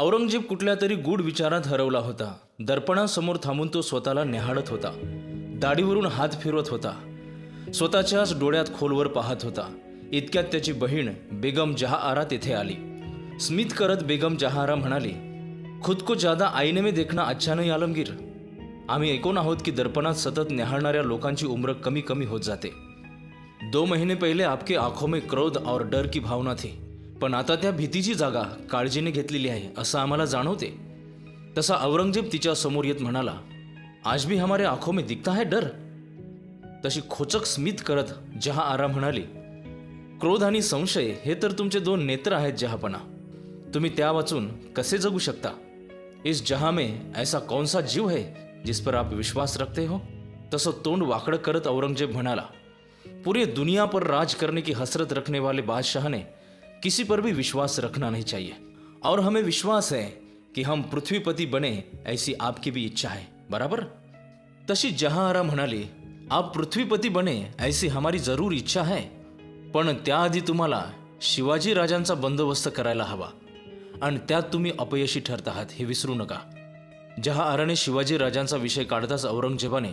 औरंगजेब कुठल्या तरी गूढ विचारात हरवला होता. दर्पणासमोर थांबून तो स्वतःला निहाळत होता. दाढीवरून हात फिरवत होता. स्वतःच्याच डोळ्यात खोलवर पाहत होता. इतक्यात त्याची बहीण बेगम जहाआरा तेथे आली. स्मित करत बेगम जहाआरा म्हणाली खुद को ज्यादा आईने में देखना अच्छा नाही आलमगीर. आम्ही ऐकून आहोत की दर्पणात सतत निहाळणाऱ्या लोकांची उम्र कमी कमी होत जाते. दो महिने पहिले आपके आंखों में क्रोध और डर की भावना थी. पण आता त्या भीतीची जागा काळजीने घेतलेली आहे असं आम्हाला जाणवते. तसा औरंगजेब तिच्या समोर येत म्हणाला आज भी हमारे आंखों में दिखता है डर. तशी खोचक स्मित करत जहा आरा म्हणाली क्रोध आणि संशय हे तर तुमचे दोन नेत्र आहेत जहापणा. तुम्ही त्या वाचून कसे जगू शकता? इस जहा में ऐसा कौन सा जीव है जिस पर आप विश्वास रखते हो? तसं तोंड वाकडं करत औरंगजेब म्हणाला पूरे दुनिया पर राज करने की हसरत रखने वाले बादशाह ने किसी पर भी विश्वास रखना नहीं चाहिए। और हमें विश्वास है कि हम पृथ्वीपति बने ऐसी आपकी भी इच्छा है। बराबर? तशी जहाआरा म्हणाली आप पृथ्वीपती बने ऐसी हमारी जरूर इच्छा आहे पण त्याआधी तुम्हाला शिवाजी राजांचा बंदोबस्त करायला हवा। आणि त्यात तुम्ही अपयशी ठरत आहात हे विसरू नका. जहाआराने शिवाजी राजांचा विषय काढताच औरंगजेबाने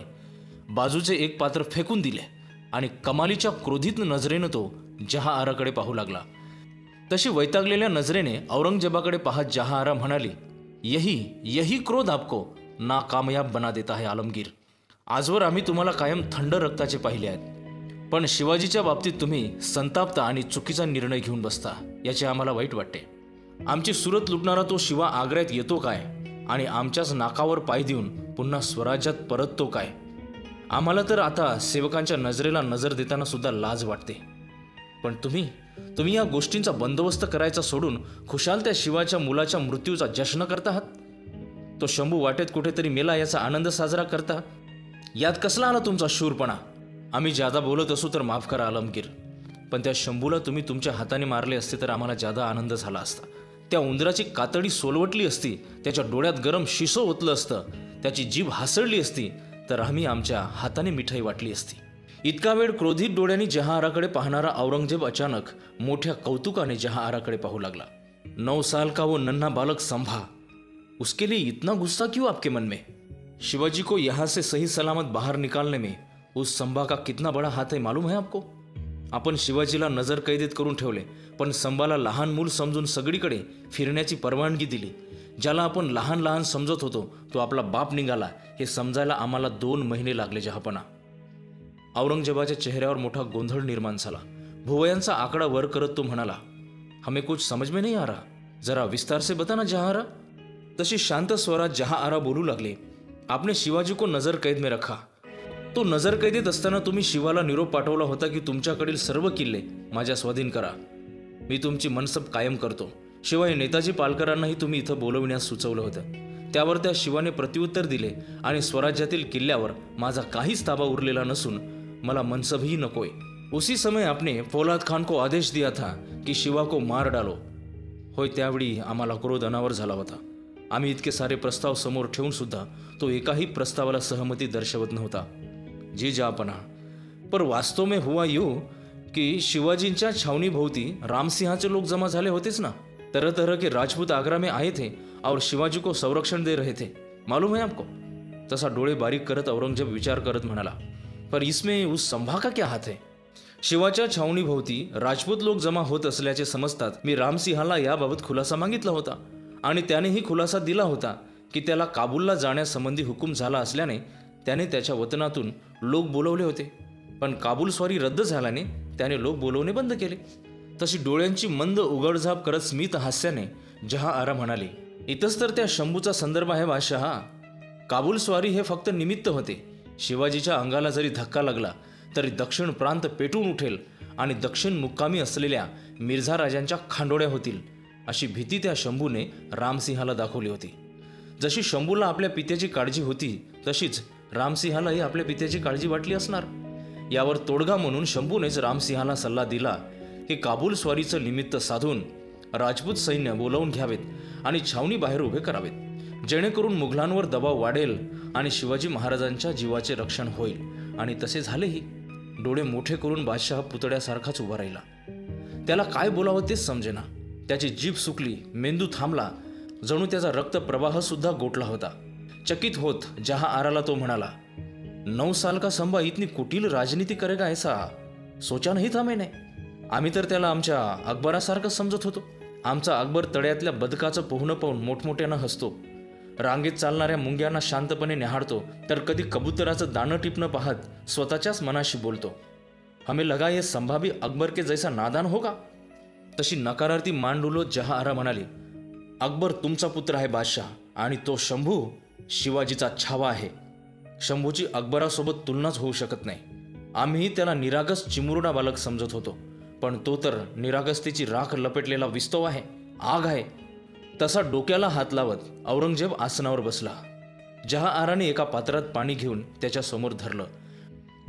बाजूचे एक पात्र फेकून दिले आणि कमालीच्या क्रोधित नजरेनं तो जहाआराकडे पाहू लागला. तशी वैतागलेल्या नजरेने औरंगजेबाकडे पाहत जहाआरा म्हणाली यही यही क्रोध आपको नाकामयाब बना देता है आलमगीर. आजवर आम्ही तुम्हाला कायम थंड रक्ताचे पाहिले आहेत. पण शिवाजीच्या बाबतीत तुम्ही संतापता आणि चुकीचा निर्णय घेऊन बसता याचे आम्हाला वाईट वाटते. आमची सुरत लुटणारा तो शिवा आग्र्यात येतो काय? आणि आमच्याच नाकावर पाय देऊन पुन्हा स्वराज्यात परततो काय? आम्हाला तर आता सेवकांच्या नजरेला नजर देताना सुद्धा लाज वाटते. पण तुम्ही तुम्ही या गोष्टींचा बंदोबस्त करायचा सोडून खुशाल त्या शिवाच्या मुलाच्या मृत्यूचा जश्न करता आहात? तो शंभू वाटेत कुठेतरी मेला याचा आनंद साजरा करता यात कसला आला तुमचा शूरपणा? आम्ही ज्यादा बोलत असू तर माफ करा आलमगीर. पण त्या शंभूला तुम्ही तुमच्या हाताने मारले असते तर आम्हाला ज्यादा आनंद झाला असता. त्या उंदराची कातडी सोलवटली असती त्याच्या डोळ्यात गरम शिसो ओतलं असतं त्याची जीभ हासळली असती तर आम्ही आमच्या हाताने मिठाई वाटली असती. इतका वेळ क्रोधित डोळ्यांनी जहाआराकडे पाहणारा औरंगजेब अचानक मोठ्या कौतुकाने जहाआराकडे पाहू लागला. नौ साल का वो नन्हा बालक संभा. उसके लिए इतना गुस्सा क्यों आपके मन में? शिवाजी को यहाँ से सही सलामत बाहर निकालने में उस संभा का कितना बड़ा हाथ है मालूम है आपको? आपण शिवाजीला नजर कैदेत करून ठेवले पण संभाला लहान मूल समजून सगळीकडे फिरण्याची परवानगी दिली. ज्याला आपण लहान लहान समजत होतो तो आपला बाप निघाला. हे समजायला आम्हाला दोन महिने लागले जहापणा. औरंगजेबाच्या चेहऱ्यावर मोठा गोंधळ निर्माण झाला. भुवयांचा आकडा वर करत तो म्हणाला हमें कुछ समझ में नहीं आ रहा. जरा विस्तार से बताना जहारा तशी शांत स्वरात जहाआरा बोलू लागले आपने शिवाजी को नजर कैद में रखा. तो नजर कैदेत असताना तुम्ही शिवाला निरोप पाठवला होता की तुमच्याकडील सर्व किल्ले माझ्या स्वाधीन करा. मी तुमची मनसब कायम करतो. शिवाय नेताजी पालकरांनाही तुम्ही इथं बोलविण्यास सुचवलं होतं. त्यावर त्या शिवाने प्रत्युत्तर दिले आणि स्वराज्यातील किल्ल्यावर माझा काहीच ताबा उरलेला नसून मला मनसबही नकोय. उसी समय आपने फौलाद खान को आदेश दिया था की शिवा को मार डालो. होय त्यावेळी आम्हाला क्रोध अनावर झाला होता. आम्ही इतके सारे प्रस्ताव समोर ठेवून सुद्धा तो एकाही प्रस्तावाला सहमती दर्शवत नव्हता. जी जापना पर वास्तव में हुआ यू की शिवाजींच्या छावणीभोवती रामसिंहाचे लोक जमा झाले होतेच ना? तरह तरह के राजपूत आगरा में आए थे और शिवाजी को संरक्षण दे रहे थे. मालूम है आपको? तसा डोळे बारीक करत औरंगजेब विचार करत म्हणाला पर इसमें उस संभा का क्या हात है? शिवाच्या छावणीभोवती राजपूत लोक जमा होत असल्याचे समजतात मी रामसिंहाला याबाबत खुलासा मागितला होता. आणि त्यानेही खुलासा दिला होता की त्याला काबूलला जाण्यासंबंधी हुकूम झाला असल्याने त्याने त्याच्या वतनातून लोक बोलवले होते. पण काबूल स्वारी रद्द झाल्याने त्याने लोक बोलवणे बंद केले. तशी डोळ्यांची मंद उघडझाप करत स्मित हास्याने जहा आरा म्हणाले इथंच तर त्या शंभूचा संदर्भ आहे बादशहा. काबूल स्वारी हे फक्त निमित्त होते. शिवाजीच्या अंगाला जरी धक्का लागला तरी दक्षिण प्रांत पेटून उठेल आणि दक्षिण मुक्कामी असलेल्या मिर्झा राजांच्या खांडोळ्या होतील अशी भीती त्या शंभूने रामसिंहाला दाखवली होती. जशी शंभूला आपल्या पित्याची काळजी होती तशीच रामसिंहालाही आपल्या पित्याची काळजी वाटली असणार. यावर तोडगा म्हणून शंभूनेच रामसिंहाला सल्ला दिला की काबूल स्वारीचं निमित्त साधून राजपूत सैन्य बोलावून घ्यावेत आणि छावणी बाहेर उभे करावेत. जेणेकरून मुघलांवर दबाव वाढेल आणि शिवाजी महाराजांच्या जीवाचे रक्षण होईल. आणि तसे झालेही. डोळे मोठे करून बादशाह पुतळ्यासारखाच उभा राहिला. त्याला काय बोलावं तेच समजेना. त्याची जीभ सुकली मेंदू थांबला. जणू त्याचा रक्तप्रवाह सुद्धा गोठला होता. चकित होत जहा आराला तो म्हणाला नऊ साल का संभा इतनी कुटील राजनीती करेगा ऐसा? सोचा नाही था मैंने. आम्ही तर त्याला आमच्या अकबरासारखं समजत होतो. आमचा अकबर तळ्यातल्या बदकाचं पोहणं पाहून मोठमोठ्यानं हसतो. रांगेत चालणाऱ्या मुंग्यांना शांतपणे निहाळतो तर कधी कबुतराचं दाणं टिपणं पाहत स्वतःच्याच मनाशी बोलतो. हमें लगा ये संभावी अकबर के जैसा नादान होगा? तशी नकारार्थी मांडुलो जहाआरा म्हणाली अकबर तुमचा पुत्र आहे बादशाह आणि तो शंभू शिवाजीचा छावा आहे. शंभूची अकबरासोबत तुलनाच होऊ शकत नाही. आम्हीही त्याला निरागस चिमुरडा बालक समजत होतो पण तो तर निरागसतेची राख लपेटलेला विस्तव आहे आग आहे तसा डोक्याला हात लावत औरंगजेब आसनावर बसला. जहा आराने एका पात्रात पाणी घेऊन त्याच्यासमोर धरलं.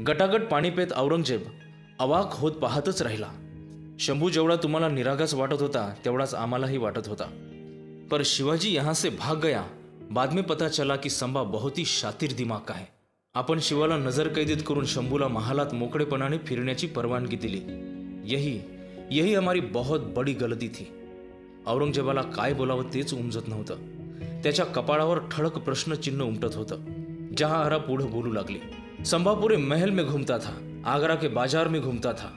गटागट पाणी पेत औरंगजेब अवाक होत पाहतच राहिला. शंभू जेवढा तुम्हाला निरागस वाटत होता तेवढाच आम्हालाही वाटत होता. पर शिवाजी यहाँ से भाग गया. बाद में पता चला की संभा बहुत ही शातीर दिमाग का है आपण शिवाला नजर कैदेत करून शंभूला महालात मोकळेपणाने फिरण्याची परवानगी दिली. यही यही हमारी बहुत बडी गलती थी. औरंगजेबाला काय बोलावं तेच उमजत नव्हतं. त्याच्या कपाळावर ठळक प्रश्नचिन्ह उमटत होतं. जहां पुढं बोलू लागली. संभापुरे महल में घुमता था आगरा के बाजार में घुमता था.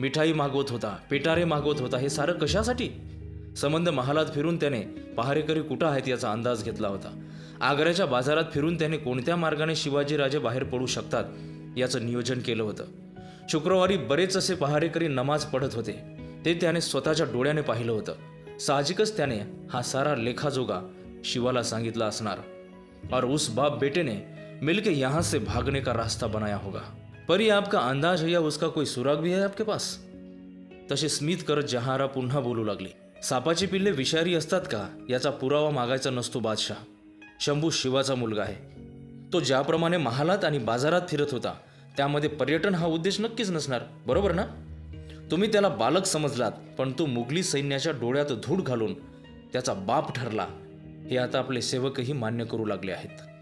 मिठाई मागवत होता पेटारे मागवत होता हे सारं कशासाठी? संबंध महालात फिरून त्याने पहारेकरी कुठं आहेत याचा अंदाज घेतला होता. आग्र्याच्या बाजारात फिरून त्याने कोणत्या मार्गाने शिवाजीराजे बाहेर पडू शकतात याचं नियोजन केलं होतं. शुक्रवारी बरेच असे पहारेकरी नमाज पढत होते. ते त्याने स्वतःच्या डोळ्याने पाहिलं होतं. साहजिकच त्याने हा सारा लेखाजोगा शिवाला सांगितला असणार. और उस बाप बेटे ने मिलके यहाँ से भागने का रास्ता बनाया होगा. पर ये आपका अंदाज है या उसका कोई सुराग भी है आपके पास? तसे स्मित करत जहारा पुन्हा बोलू लागली. सापाची पिल्ले विषारी असतात का? याचा पुरावा मागायचा नसतो बादशाह. शंभू शिवाचा मुलगा आहे. तो ज्याप्रमाणे महालात आणि बाजारात फिरत होता त्यामध्ये पर्यटन हा उद्देश नक्कीच नसणार. बरोबर ना? तुम्ही त्याला बालक समजलात पण तो मुघली सैन्याच्या डोळ्यात धूळ घालून त्याचा बाप ठरला. हे आता आपले सेवकही मान्य करू लागले आहेत.